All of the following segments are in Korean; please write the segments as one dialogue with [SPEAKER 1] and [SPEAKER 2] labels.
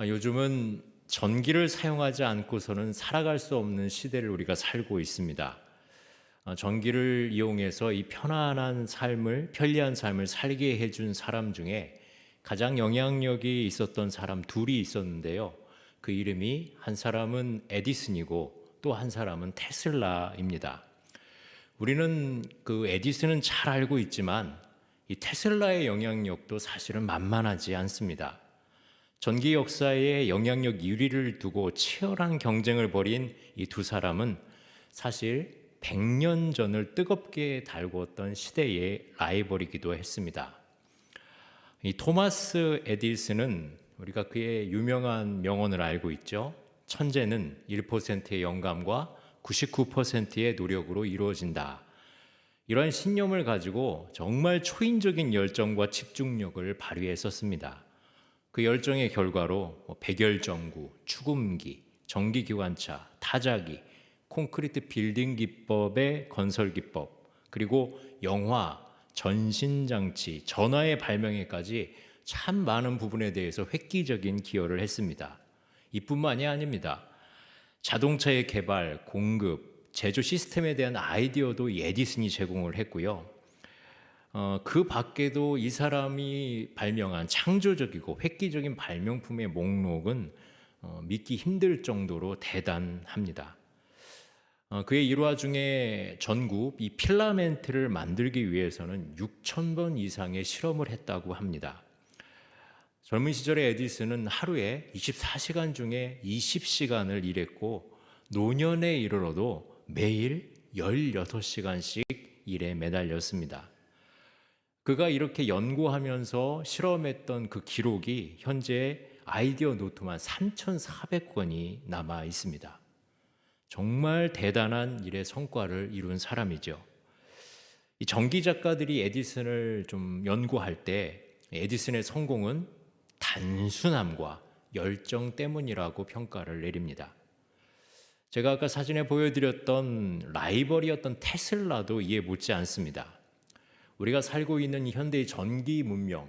[SPEAKER 1] 아, 요즘은 전기를 사용하지 않고서는 살아갈 수 없는 시대를 우리가 살고 있습니다. 아, 전기를 이용해서 이 편안한 삶을, 편리한 삶을 살게 해준 사람 중에 가장 영향력이 있었던 사람 둘이 있었는데요. 그 이름이 한 사람은 에디슨이고 또 한 사람은 테슬라입니다. 우리는 그 에디슨은 잘 알고 있지만 이 테슬라의 영향력도 사실은 만만하지 않습니다. 전기 역사에 영향력 1위를 두고 치열한 경쟁을 벌인 이 두 사람은 사실 100년 전을 뜨겁게 달구었던 시대의 라이벌이기도 했습니다. 이 토마스 에디슨은 우리가 그의 유명한 명언을 알고 있죠. 천재는 1%의 영감과 99%의 노력으로 이루어진다. 이러한 신념을 가지고 정말 초인적인 열정과 집중력을 발휘했었습니다. 그 열정의 결과로 뭐 백열전구, 축음기, 전기기관차, 타자기, 콘크리트 빌딩 기법의 건설 기법, 그리고 영화, 전신장치, 전화의 발명에까지 참 많은 부분에 대해서 획기적인 기여를 했습니다. 이뿐만이 아닙니다. 자동차의 개발, 공급, 제조 시스템에 대한 아이디어도 이 에디슨이 제공을 했고요. 어, 그 밖에도 이 사람이 발명한 창조적이고 획기적인 발명품의 목록은 어, 믿기 힘들 정도로 대단합니다. 어, 그의 일화 중에 전구 이 필라멘트를 만들기 위해서는 6천 번 이상의 실험을 했다고 합니다. 젊은 시절의 에디슨은 하루에 24시간 중에 20시간을 일했고 노년에 이르러도 매일 16시간씩 일에 매달렸습니다. 그가 이렇게 연구하면서 실험했던 그 기록이 현재 아이디어 노트만 3,400건이 남아 있습니다. 정말 대단한 일의 성과를 이룬 사람이죠. 이 전기 작가들이 에디슨을 좀 연구할 때 에디슨의 성공은 단순함과 열정 때문이라고 평가를 내립니다. 제가 아까 사진에 보여드렸던 라이벌이었던 테슬라도 이에 못지 않습니다. 우리가 살고 있는 이 현대의 전기 문명,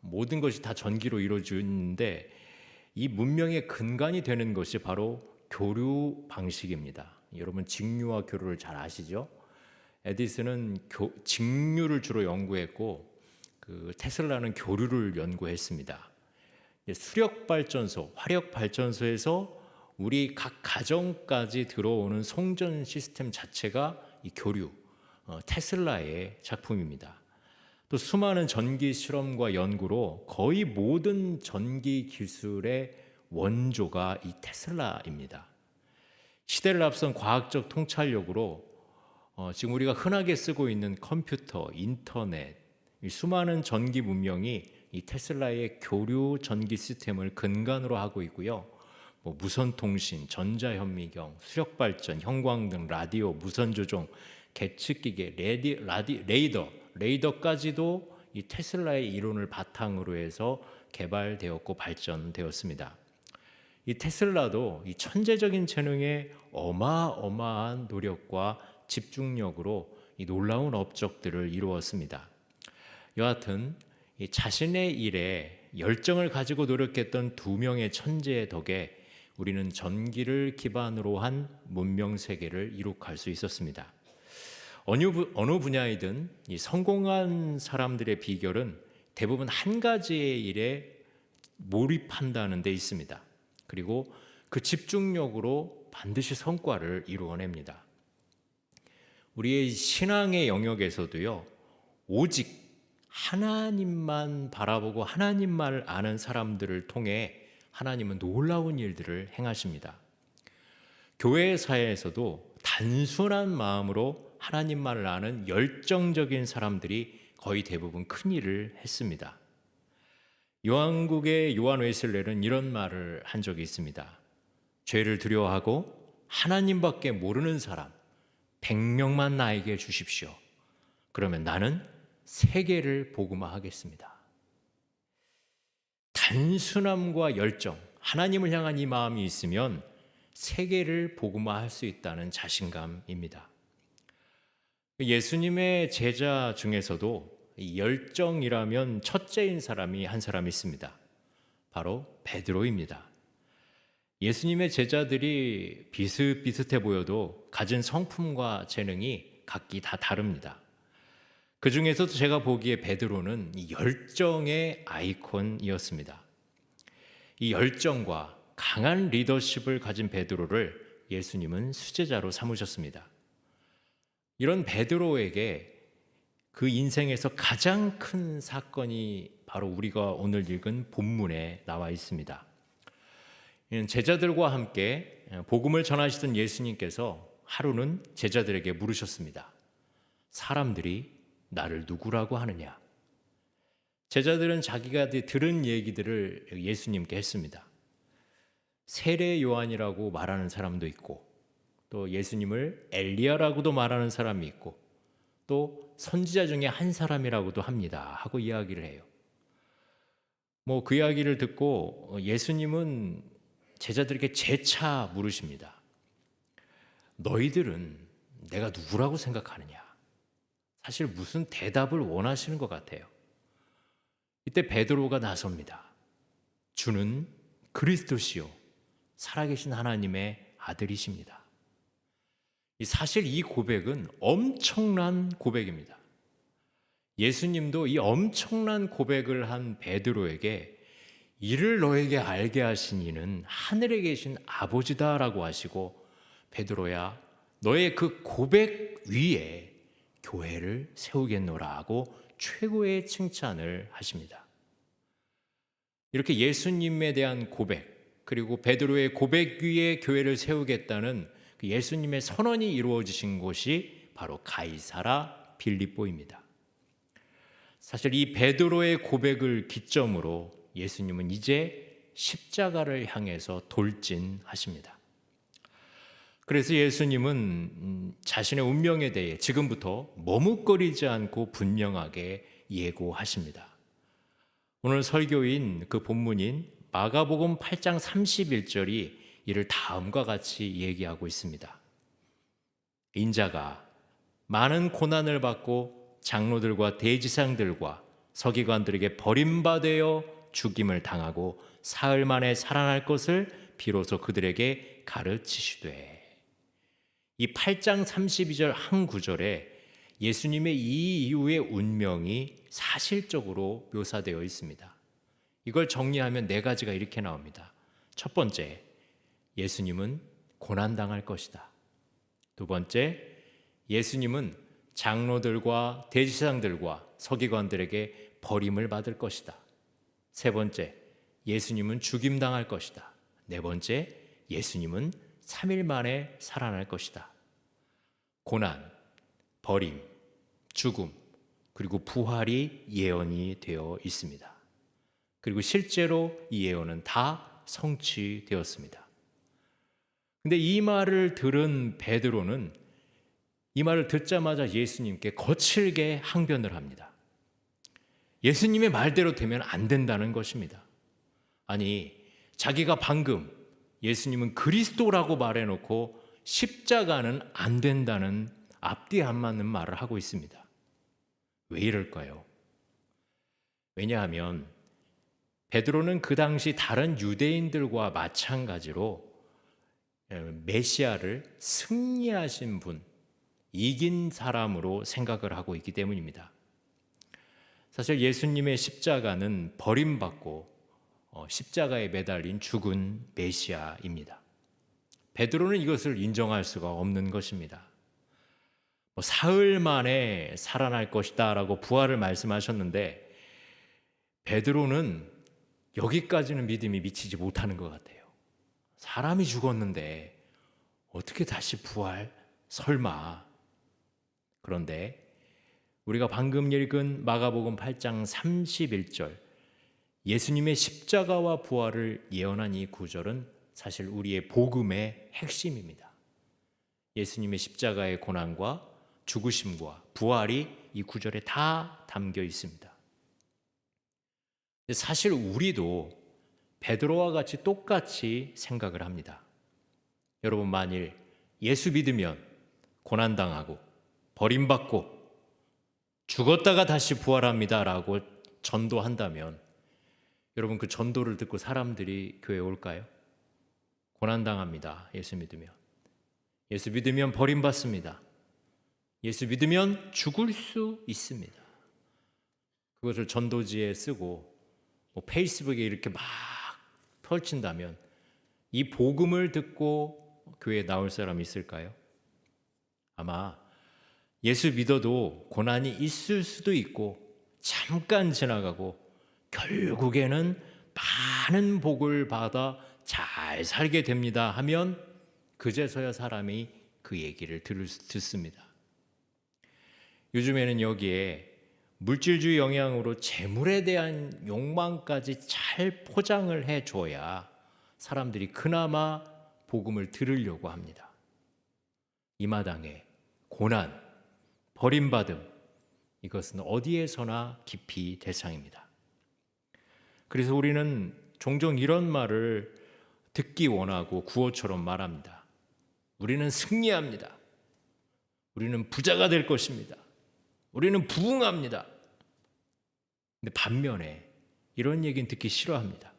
[SPEAKER 1] 모든 것이 다 전기로 이루어지는데 이 문명의 근간이 되는 것이 바로 교류 방식입니다. 여러분 직류와 교류를 잘 아시죠? 에디슨은 교, 직류를 주로 연구했고 그 테슬라는 교류를 연구했습니다. 수력 발전소, 화력 발전소에서 우리 각 가정까지 들어오는 송전 시스템 자체가 이 교류, 어, 테슬라의 작품입니다. 또 수많은 전기 실험과 연구로 거의 모든 전기 기술의 원조가 이 테슬라입니다. 시대를 앞선 과학적 통찰력으로 어, 지금 우리가 흔하게 쓰고 있는 컴퓨터, 인터넷, 수많은 전기 문명이 이 테슬라의 교류 전기 시스템을 근간으로 하고 있고요. 뭐 무선 통신, 전자 현미경, 수력 발전, 형광등, 라디오, 무선 조종, 계측기계, 레디, 라디, 레이더, 레이더까지도 이 테슬라의 이론을 바탕으로 해서 개발되었고 발전되었습니다. 이 테슬라도 이 천재적인 재능에 어마어마한 노력과 집중력으로 이 놀라운 업적들을 이루었습니다. 여하튼 이 자신의 일에 열정을 가지고 노력했던 두 명의 천재의 덕에 우리는 전기를 기반으로 한 문명 세계를 이룩할 수 있었습니다. 어느, 부, 어느 분야이든 이 성공한 사람들의 비결은 대부분 한 가지의 일에 몰입한다는 데 있습니다. 그리고 그 집중력으로 반드시 성과를 이루어냅니다. 우리의 신앙의 영역에서도요, 오직 하나님만 바라보고 하나님만을 아는 사람들을 통해 하나님은 놀라운 일들을 행하십니다. 교회 사회에서도 단순한 마음으로 하나님만을 아는 열정적인 사람들이 거의 대부분 큰 일을 했습니다. 요한국의 요한 웨슬레는 이런 말을 한 적이 있습니다. 죄를 두려워하고 하나님밖에 모르는 사람 100명만 나에게 주십시오. 그러면 나는 세계를 복음화하겠습니다. 단순함과 열정, 하나님을 향한 이 마음이 있으면 세계를 복음화할 수 있다는 자신감입니다. 예수님의 제자 중에서도 열정이라면 첫째인 사람이 한 사람 있습니다. 바로 베드로입니다. 예수님의 제자들이 비슷비슷해 보여도 가진 성품과 재능이 각기 다 다릅니다. 그 중에서도 제가 보기에 베드로는 이 열정의 아이콘이었습니다. 이 열정과 강한 리더십을 가진 베드로를 예수님은 수제자로 삼으셨습니다. 이런 베드로에게 그 인생에서 가장 큰 사건이 바로 우리가 오늘 읽은 본문에 나와 있습니다. 제자들과 함께 복음을 전하시던 예수님께서 하루는 제자들에게 물으셨습니다. 사람들이 나를 누구라고 하느냐? 제자들은 자기가 들은 얘기들을 예수님께 했습니다. 세례 요한이라고 말하는 사람도 있고 또 예수님을 엘리야라고도 말하는 사람이 있고 또 선지자 중에 한 사람이라고도 합니다. 하고 이야기를 해요. 뭐 그 이야기를 듣고 예수님은 제자들에게 재차 물으십니다. 너희들은 내가 누구라고 생각하느냐? 사실 무슨 대답을 원하시는 것 같아요. 이때 베드로가 나섭니다. 주는 그리스도시요 살아계신 하나님의 아들이십니다. 사실 이 고백은 엄청난 고백입니다. 예수님도 이 엄청난 고백을 한 베드로에게 이를 너에게 알게 하신 이는 하늘에 계신 아버지다라고 하시고 베드로야 너의 그 고백 위에 교회를 세우겠노라 하고 최고의 칭찬을 하십니다. 이렇게 예수님에 대한 고백 그리고 베드로의 고백 위에 교회를 세우겠다는 그 예수님의 선언이 이루어지신 곳이 바로 가이사라 빌립보입니다. 사실 이 베드로의 고백을 기점으로 예수님은 이제 십자가를 향해서 돌진하십니다. 그래서 예수님은 음, 자신의 운명에 대해 지금부터 머뭇거리지 않고 분명하게 예고하십니다. 오늘 설교인 그 본문인 마가복음 8장 31절이 이를 다음과 같이 얘기하고 있습니다. 인자가 많은 고난을 받고 장로들과 대지상들과 서기관들에게 버림받아 죽임을 당하고 사흘 만에 살아날 것을 비로소 그들에게 가르치시되 이 8장 32절 한 구절에 예수님의 이 이후의 운명이 사실적으로 묘사되어 있습니다. 이걸 정리하면 네 가지가 이렇게 나옵니다. 첫 번째, 예수님은 고난당할 것이다. 두 번째, 예수님은 장로들과 대지상들과 서기관들에게 버림을 받을 것이다. 세 번째, 예수님은 죽임당할 것이다. 네 번째, 예수님은 3일 만에 살아날 것이다. 고난, 버림, 죽음, 그리고 부활이 예언이 되어 있습니다. 그리고 실제로 이 예언은 다 성취되었습니다. 근데 이 말을 들은 베드로는 이 말을 듣자마자 예수님께 거칠게 항변을 합니다. 예수님의 말대로 되면 안 된다는 것입니다. 아니, 자기가 방금 예수님은 그리스도라고 말해놓고 십자가는 안 된다는 앞뒤 안 맞는 말을 하고 있습니다. 왜 이럴까요? 왜냐하면 베드로는 그 당시 다른 유대인들과 마찬가지로 메시아를 승리하신 분, 이긴 사람으로 생각을 하고 있기 때문입니다. 사실 예수님의 십자가는 버림받고 어, 십자가에 매달린 죽은 메시아입니다. 베드로는 이것을 인정할 수가 없는 것입니다. 뭐 사흘 만에 살아날 것이다라고 부활을 말씀하셨는데 베드로는 여기까지는 믿음이 미치지 못하는 것 같아요. 사람이 죽었는데 어떻게 다시 부활? 설마. 그런데 우리가 방금 읽은 마가복음 8장 31절 예수님의 십자가와 부활을 예언한 이 구절은 사실 우리의 복음의 핵심입니다. 예수님의 십자가의 고난과 죽으심과 부활이 이 구절에 다 담겨 있습니다. 사실 우리도 베드로와 같이 똑같이 생각을 합니다. 여러분 만일 예수 믿으면 고난당하고 버림받고 죽었다가 다시 부활합니다라고 전도한다면 여러분 그 전도를 듣고 사람들이 교회 올까요? 고난 당합니다. 예수 믿으면. 예수 믿으면 버림받습니다. 예수 믿으면 죽을 수 있습니다. 그것을 전도지에 쓰고 뭐 페이스북에 이렇게 막 펼친다면 이 복음을 듣고 교회에 나올 사람이 있을까요? 아마 예수 믿어도 고난이 있을 수도 있고 잠깐 지나가고 결국에는 많은 복을 받아 잘 살게 됩니다 하면 그제서야 사람이 그 얘기를 듣습니다. 요즘에는 여기에 물질주의 영향으로 재물에 대한 욕망까지 잘 포장을 해 줘야 사람들이 그나마 복음을 들으려고 합니다. 이 마당에 고난, 버림받음 이것은 어디에서나 깊이 대상입니다. 그래서 우리는 종종 이런 말을 듣기 원하고 구호처럼 말합니다. 우리는 승리합니다. 우리는 부자가 될 것입니다. 우리는 부흥합니다. 근데 반면에 이런 얘기는 듣기 싫어합니다.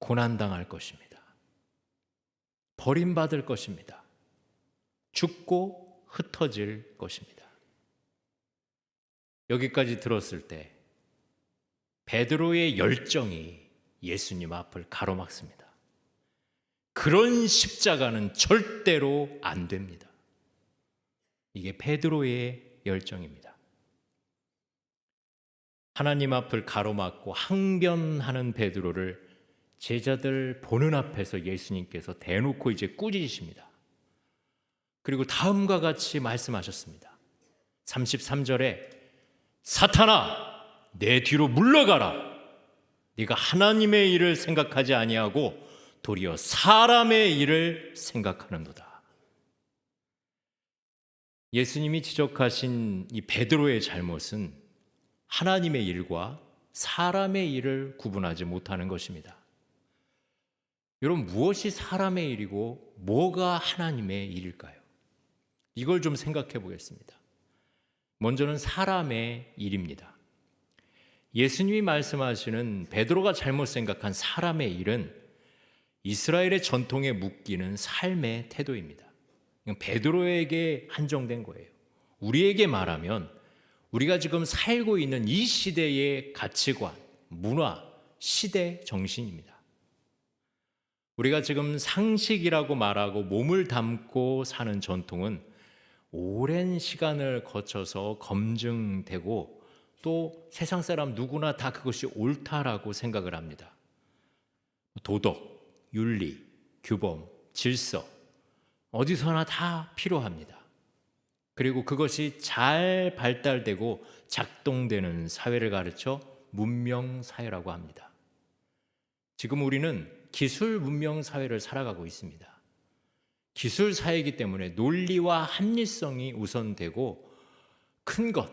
[SPEAKER 1] 고난당할 것입니다. 버림받을 것입니다. 죽고 흩어질 것입니다. 여기까지 들었을 때 베드로의 열정이 예수님 앞을 가로막습니다. 그런 십자가는 절대로 안 됩니다. 이게 베드로의 열정입니다. 하나님 앞을 가로막고 항변하는 베드로를 제자들 보는 앞에서 예수님께서 대놓고 이제 꾸짖으십니다. 그리고 다음과 같이 말씀하셨습니다. 33절에 사탄아 내 뒤로 물러가라. 네가 하나님의 일을 생각하지 아니하고 도리어 사람의 일을 생각하는도다. 예수님이 지적하신 이 베드로의 잘못은 하나님의 일과 사람의 일을 구분하지 못하는 것입니다. 여러분 무엇이 사람의 일이고 뭐가 하나님의 일일까요? 이걸 좀 생각해 보겠습니다. 먼저는 사람의 일입니다. 예수님이 말씀하시는 베드로가 잘못 생각한 사람의 일은 이스라엘의 전통에 묶이는 삶의 태도입니다. 베드로에게 한정된 거예요. 우리에게 말하면 우리가 지금 살고 있는 이 시대의 가치관, 문화, 시대 정신입니다. 우리가 지금 상식이라고 말하고 몸을 담고 사는 전통은 오랜 시간을 거쳐서 검증되고 또 세상 사람 누구나 다 그것이 옳다라고 생각을 합니다. 도덕, 윤리, 규범, 질서 어디서나 다 필요합니다. 그리고 그것이 잘 발달되고 작동되는 사회를 가르쳐 문명 사회라고 합니다. 지금 우리는 기술 문명 사회를 살아가고 있습니다. 기술 사회이기 때문에 논리와 합리성이 우선되고 큰 것,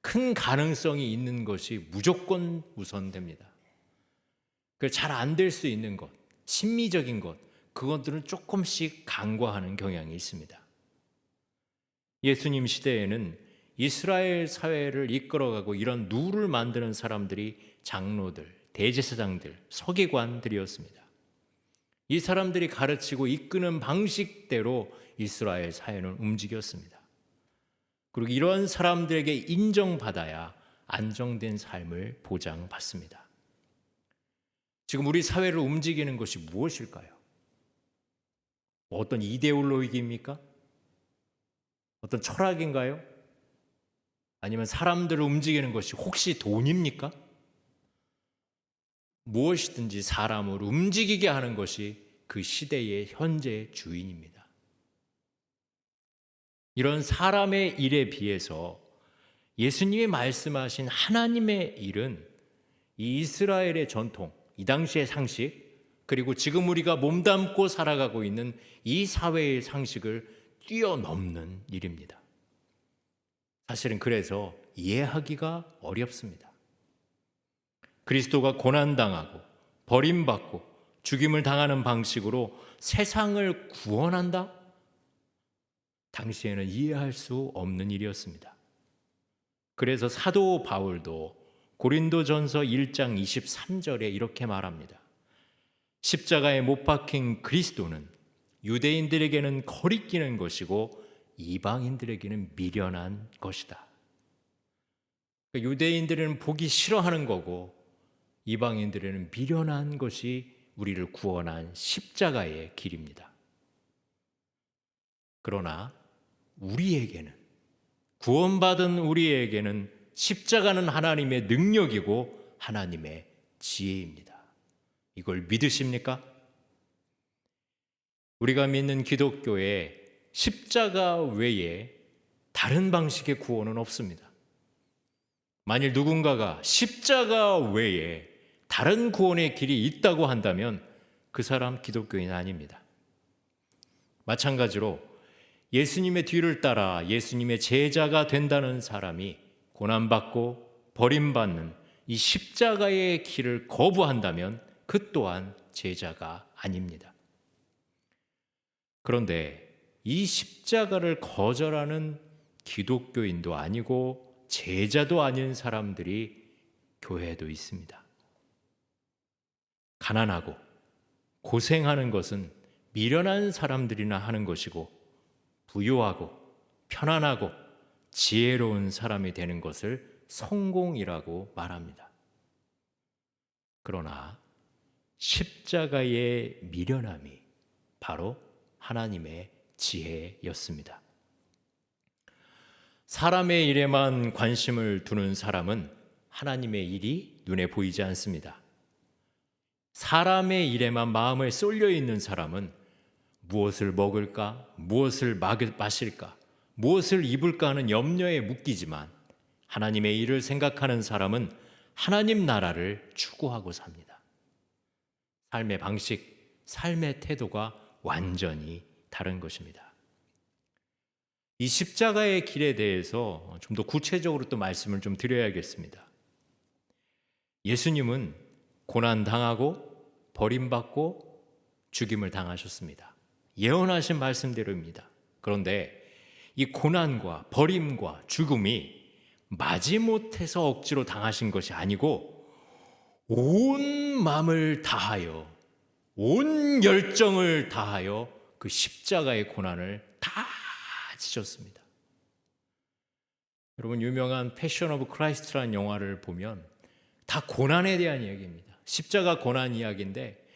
[SPEAKER 1] 큰 가능성이 있는 것이 무조건 우선됩니다. 그 잘 안 될 수 있는 것, 심미적인 것, 그것들은 조금씩 간과하는 경향이 있습니다. 예수님 시대에는 이스라엘 사회를 이끌어가고 이런 누를 만드는 사람들이 장로들, 대제사장들, 서기관들이었습니다. 이 사람들이 가르치고 이끄는 방식대로 이스라엘 사회는 움직였습니다. 그리고 이런 사람들에게 인정받아야 안정된 삶을 보장받습니다. 지금 우리 사회를 움직이는 것이 무엇일까요? 어떤 이데올로기입니까? 어떤 철학인가요? 아니면 사람들을 움직이는 것이 혹시 돈입니까? 무엇이든지 사람을 움직이게 하는 것이 그 시대의 현재 주인입니다. 이런 사람의 일에 비해서 예수님이 말씀하신 하나님의 일은 이 이스라엘의 전통, 이 당시의 상식, 그리고 지금 우리가 몸담고 살아가고 있는 이 사회의 상식을 뛰어넘는 일입니다. 사실은 그래서 이해하기가 어렵습니다. 그리스도가 고난당하고 버림받고 죽임을 당하는 방식으로 세상을 구원한다? 당시에는 이해할 수 없는 일이었습니다. 그래서 사도 바울도 고린도전서 1장 23절에 이렇게 말합니다. 십자가에 못 박힌 그리스도는 유대인들에게는 거리끼는 것이고 이방인들에게는 미련한 것이다. 그러니까 유대인들은 보기 싫어하는 거고 이방인들에는 미련한 것이 우리를 구원한 십자가의 길입니다. 그러나 우리에게는 구원받은 우리에게는 십자가는 하나님의 능력이고 하나님의 지혜입니다. 이걸 믿으십니까? 우리가 믿는 기독교에 십자가 외에 다른 방식의 구원은 없습니다. 만일 누군가가 십자가 외에 다른 구원의 길이 있다고 한다면 그 사람 기독교인 아닙니다. 마찬가지로 예수님의 뒤를 따라 예수님의 제자가 된다는 사람이 고난받고 버림받는 이 십자가의 길을 거부한다면 그 또한 제자가 아닙니다. 그런데 이 십자가를 거절하는 기독교인도 아니고 제자도 아닌 사람들이 교회에도 있습니다. 가난하고 고생하는 것은 미련한 사람들이나 하는 것이고 부유하고 편안하고 지혜로운 사람이 되는 것을 성공이라고 말합니다. 그러나 십자가의 미련함이 바로 하나님의 지혜였습니다. 사람의 일에만 관심을 두는 사람은 하나님의 일이 눈에 보이지 않습니다. 사람의 일에만 마음을 쏠려 있는 사람은 무엇을 먹을까, 무엇을 마실까, 무엇을 입을까 하는 염려에 묶이지만 하나님의 일을 생각하는 사람은 하나님 나라를 추구하고 삽니다. 삶의 방식, 삶의 태도가 완전히 다른 것입니다. 이 십자가의 길에 대해서 좀 더 구체적으로 또 말씀을 좀 드려야겠습니다. 예수님은 고난 당하고 버림받고 죽임을 당하셨습니다. 예언하신 말씀대로입니다. 그런데 이 고난과 버림과 죽음이 마지못해서 억지로 당하신 것이 아니고 온 마음을 다하여 온 열정을 다하여 그 십자가의 고난을 다 지셨습니다. 여러분 유명한 패션 오브 크라이스트라는 영화를 보면 다 고난에 대한 이야기입니다. 십자가 고난 이야기인데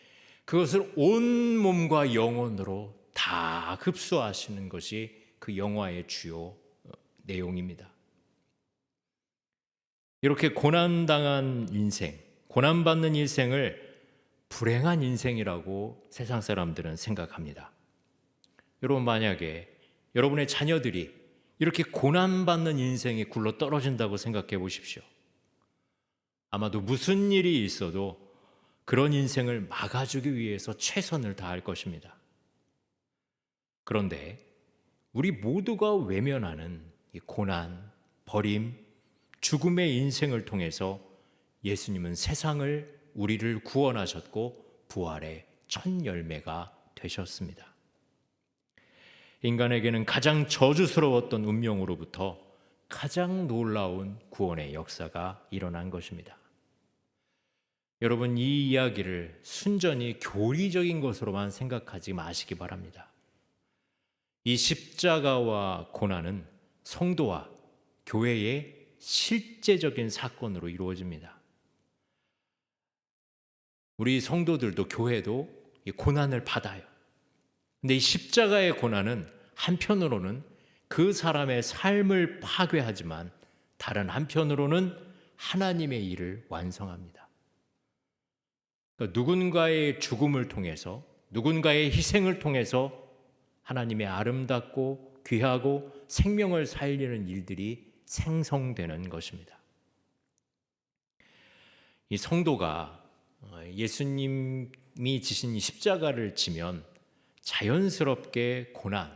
[SPEAKER 1] 그것을 온 몸과 영혼으로 다 흡수하시는 것이 그 영화의 주요 어, 내용입니다. 이렇게 고난당한 인생, 고난받는 인생을 불행한 인생이라고 세상 사람들은 생각합니다. 여러분, 만약에 여러분의 자녀들이 이렇게 고난받는 인생에 굴러 떨어진다고 생각해 보십시오. 아마도 무슨 일이 있어도 그런 인생을 막아주기 위해서 최선을 다할 것입니다. 그런데 우리 모두가 외면하는 이 고난, 버림, 죽음의 인생을 통해서 예수님은 세상을 우리를 구원하셨고 부활의 첫 열매가 되셨습니다. 인간에게는 가장 저주스러웠던 운명으로부터 가장 놀라운 구원의 역사가 일어난 것입니다. 여러분 이 이야기를 순전히 교리적인 것으로만 생각하지 마시기 바랍니다. 이 십자가와 고난은 성도와 교회의 실제적인 사건으로 이루어집니다. 우리 성도들도 교회도 이 고난을 받아요. 근데 이 십자가의 고난은 한편으로는 그 사람의 삶을 파괴하지만 다른 한편으로는 하나님의 일을 완성합니다. 그러니까 누군가의 죽음을 통해서 누군가의 희생을 통해서 하나님의 아름답고 귀하고 생명을 살리는 일들이 생성되는 것입니다. 이 성도가 어, 예수님이 지신 십자가를 지면 자연스럽게 고난,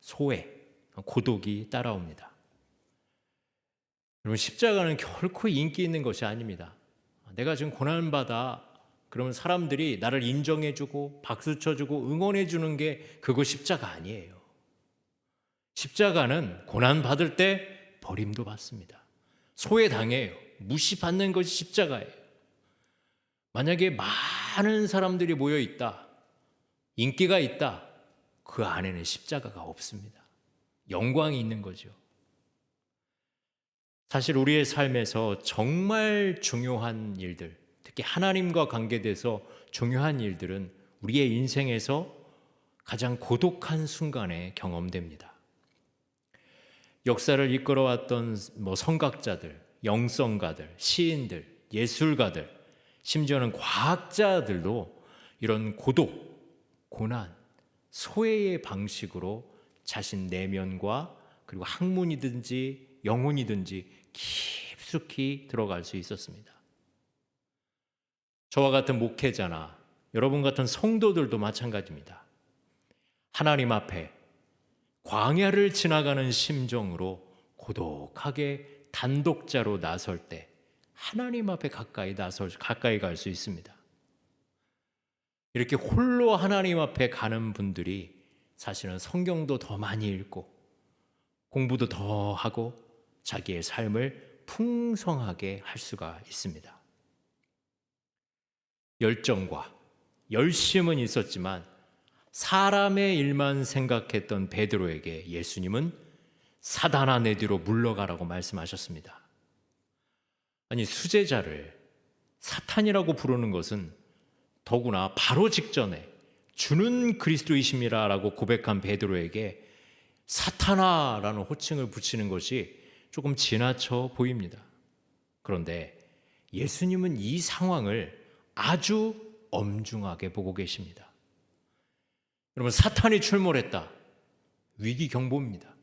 [SPEAKER 1] 소외, 고독이 따라옵니다. 여러분 십자가는 결코 인기 있는 것이 아닙니다. 내가 지금 고난 받아 그러면 사람들이 나를 인정해 주고 박수 쳐 주고 응원해 주는 게 그거 십자가 아니에요. 십자가는 고난 받을 때 버림도 받습니다. 소외 당해요. 무시받는 것이 십자가예요. 만약에 많은 사람들이 모여 있다, 인기가 있다, 그 안에는 십자가가 없습니다. 영광이 있는 거죠. 사실 우리의 삶에서 정말 중요한 일들, 특히 하나님과 관계돼서 중요한 일들은 우리의 인생에서 가장 고독한 순간에 경험됩니다. 역사를 이끌어왔던 뭐 성각자들, 영성가들, 시인들, 예술가들, 심지어는 과학자들도 이런 고독, 고난, 소외의 방식으로 자신 내면과 그리고 학문이든지 영혼이든지 깊숙이 들어갈 수 있었습니다. 저와 같은 목회자나 여러분 같은 성도들도 마찬가지입니다. 하나님 앞에 광야를 지나가는 심정으로 고독하게 단독자로 나설 때 하나님 앞에 가까이 나설 가까이 갈 수 있습니다. 이렇게 홀로 하나님 앞에 가는 분들이 사실은 성경도 더 많이 읽고 공부도 더 하고 자기의 삶을 풍성하게 할 수가 있습니다. 열정과 열심은 있었지만 사람의 일만 생각했던 베드로에게 예수님은 사단아 내 뒤로 물러가라고 말씀하셨습니다. 아니 수제자를 사탄이라고 부르는 것은 더구나 바로 직전에 주는 그리스도이심이라라고 고백한 베드로에게 사탄아라는 호칭을 붙이는 것이 조금 지나쳐 보입니다. 그런데 예수님은 이 상황을 아주 엄중하게 보고 계십니다. 여러분 사탄이 출몰했다. 위기 경보입니다.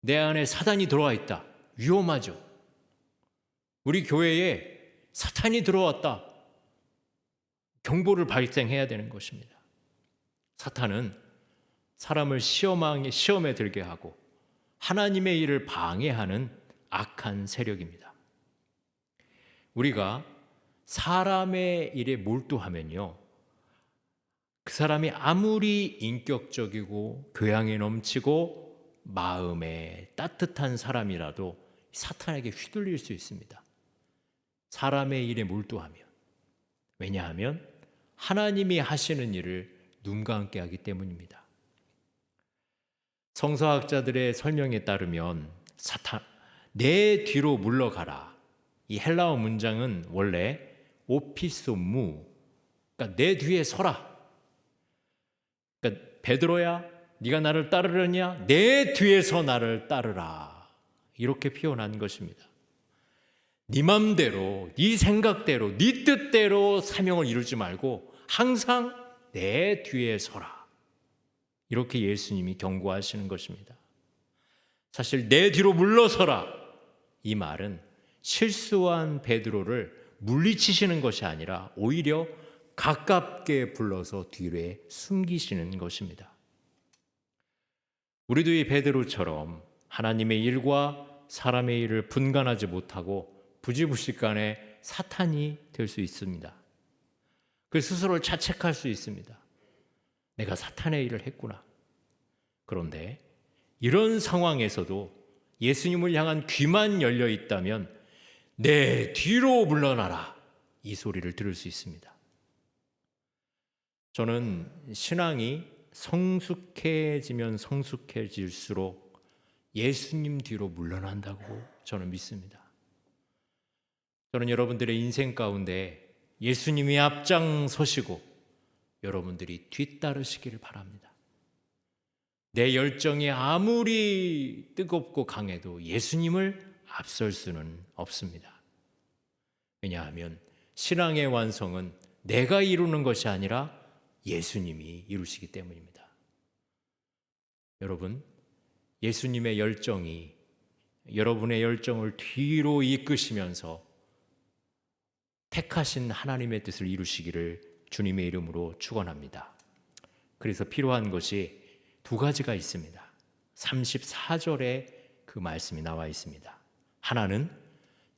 [SPEAKER 1] 내 안에 사단이 들어와 있다. 위험하죠. 우리 교회에 사탄이 들어왔다. 경보를 발생해야 되는 것입니다. 사탄은 사람을 시험에, 시험에 들게 하고 하나님의 일을 방해하는 악한 세력입니다. 우리가 사람의 일에 몰두하면요. 그 사람이 아무리 인격적이고 교양이 넘치고 마음에 따뜻한 사람이라도 사탄에게 휘둘릴 수 있습니다. 사람의 일에 몰두하면. 왜냐하면 하나님이 하시는 일을 눈 감게 하기 때문입니다. 성서학자들의 설명에 따르면 사탄 내 뒤로 물러가라. 이 헬라어 문장은 원래 오피소무 그러니까 내 뒤에 서라. 그러니까 베드로야 네가 나를 따르려냐? 내 뒤에서 나를 따르라. 이렇게 표현한 것입니다. 네 맘대로, 네 생각대로, 네 뜻대로 사명을 이루지 말고 항상 내 뒤에 서라. 이렇게 예수님이 경고하시는 것입니다. 사실 내 뒤로 물러서라. 이 말은 실수한 베드로를 물리치시는 것이 아니라 오히려 가깝게 불러서 뒤에 숨기시는 것입니다. 우리도 이 베드로처럼 하나님의 일과 사람의 일을 분간하지 못하고 부지불식 간에 사탄이 될 수 있습니다. 그 스스로를 자책할 수 있습니다. 내가 사탄의 일을 했구나. 그런데 이런 상황에서도 예수님을 향한 귀만 열려 있다면 내 뒤로 물러나라. 이 소리를 들을 수 있습니다. 저는 신앙이 성숙해지면 성숙해질수록 예수님 뒤로 물러난다고 저는 믿습니다. 저는 여러분들의 인생 가운데 예수님이 앞장서시고 여러분들이 뒤따르시기를 바랍니다. 내 열정이 아무리 뜨겁고 강해도 예수님을 앞설 수는 없습니다. 왜냐하면 신앙의 완성은 내가 이루는 것이 아니라 예수님이 이루시기 때문입니다. 여러분, 예수님의 열정이 여러분의 열정을 뒤로 이끄시면서 택하신 하나님의 뜻을 이루시기를 주님의 이름으로 축원합니다. 그래서 필요한 것이 두 가지가 있습니다. 34절에 그 말씀이 나와 있습니다. 하나는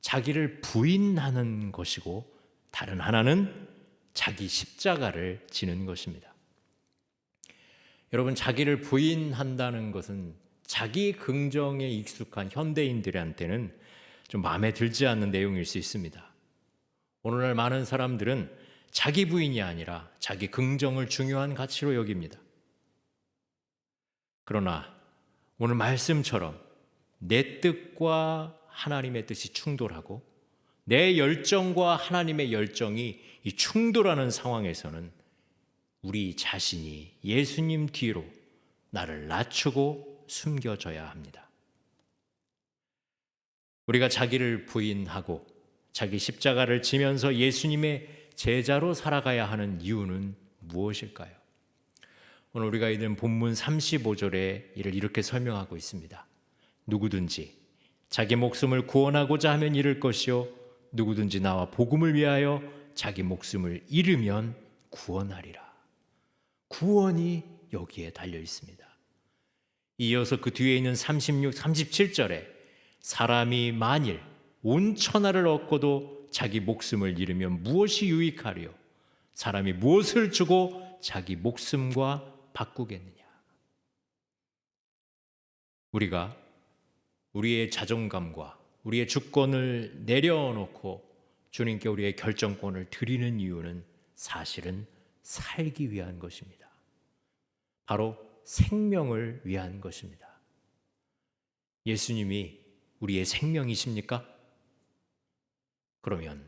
[SPEAKER 1] 자기를 부인하는 것이고 다른 하나는 자기 십자가를 지는 것입니다. 여러분, 자기를 부인한다는 것은 자기 긍정에 익숙한 현대인들한테는 좀 마음에 들지 않는 내용일 수 있습니다. 오늘날 많은 사람들은 자기 부인이 아니라 자기 긍정을 중요한 가치로 여깁니다. 그러나 오늘 말씀처럼 내 뜻과 하나님의 뜻이 충돌하고 내 열정과 하나님의 열정이 이 충돌하는 상황에서는 우리 자신이 예수님 뒤로 나를 낮추고 숨겨져야 합니다. 우리가 자기를 부인하고 자기 십자가를 지면서 예수님의 제자로 살아가야 하는 이유는 무엇일까요? 오늘 우리가 읽은 본문 35절에 이를 이렇게 설명하고 있습니다. 누구든지 자기 목숨을 구원하고자 하면 잃을 것이요 누구든지 나와 복음을 위하여 자기 목숨을 잃으면 구원하리라. 구원이 여기에 달려 있습니다. 이어서 그 뒤에 있는 36, 37절에 사람이 만일 온 천하를 얻고도 자기 목숨을 잃으면 무엇이 유익하리요? 사람이 무엇을 주고 자기 목숨과 바꾸겠느냐? 우리가 우리의 자존감과 우리의 주권을 내려놓고 주님께 우리의 결정권을 드리는 이유는 사실은 살기 위한 것입니다. 바로 생명을 위한 것입니다. 예수님이 우리의 생명이십니까? 그러면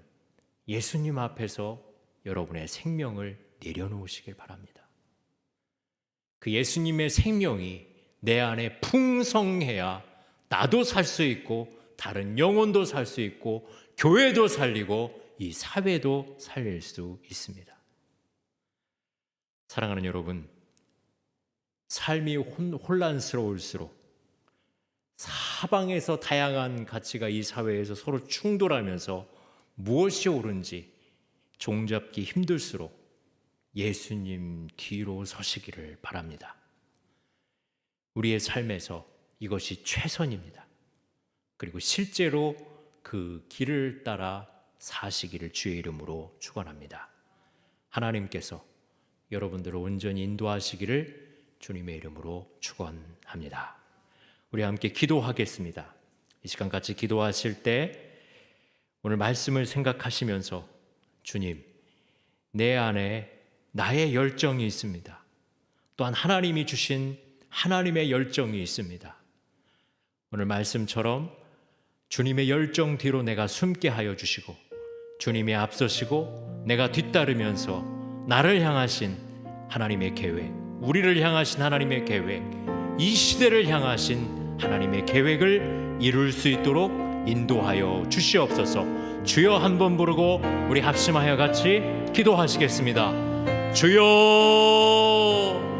[SPEAKER 1] 예수님 앞에서 여러분의 생명을 내려놓으시길 바랍니다. 그 예수님의 생명이 내 안에 풍성해야 나도 살 수 있고 다른 영혼도 살 수 있고 교회도 살리고 이 사회도 살릴 수 있습니다. 사랑하는 여러분, 삶이 혼, 혼란스러울수록 사방에서 다양한 가치가 이 사회에서 서로 충돌하면서 무엇이 옳은지 종잡기 힘들수록 예수님 뒤로 서시기를 바랍니다. 우리의 삶에서 이것이 최선입니다. 그리고 실제로 그 길을 따라 사시기를 주의 이름으로 축원합니다. 하나님께서 여러분들을 온전히 인도하시기를 주님의 이름으로 축원합니다. 우리 함께 기도하겠습니다. 이 시간 같이 기도하실 때 오늘 말씀을 생각하시면서 주님 내 안에 나의 열정이 있습니다. 또한 하나님이 주신 하나님의 열정이 있습니다. 오늘 말씀처럼 주님의 열정 뒤로 내가 숨게 하여 주시고 주님이 앞서시고 내가 뒤따르면서 나를 향하신 하나님의 계획, 우리를 향하신 하나님의 계획, 이 시대를 향하신 하나님의 계획을 이룰 수 있도록 인도하여 주시옵소서. 주여 한 번 부르고 우리 합심하여 같이 기도하시겠습니다. 주여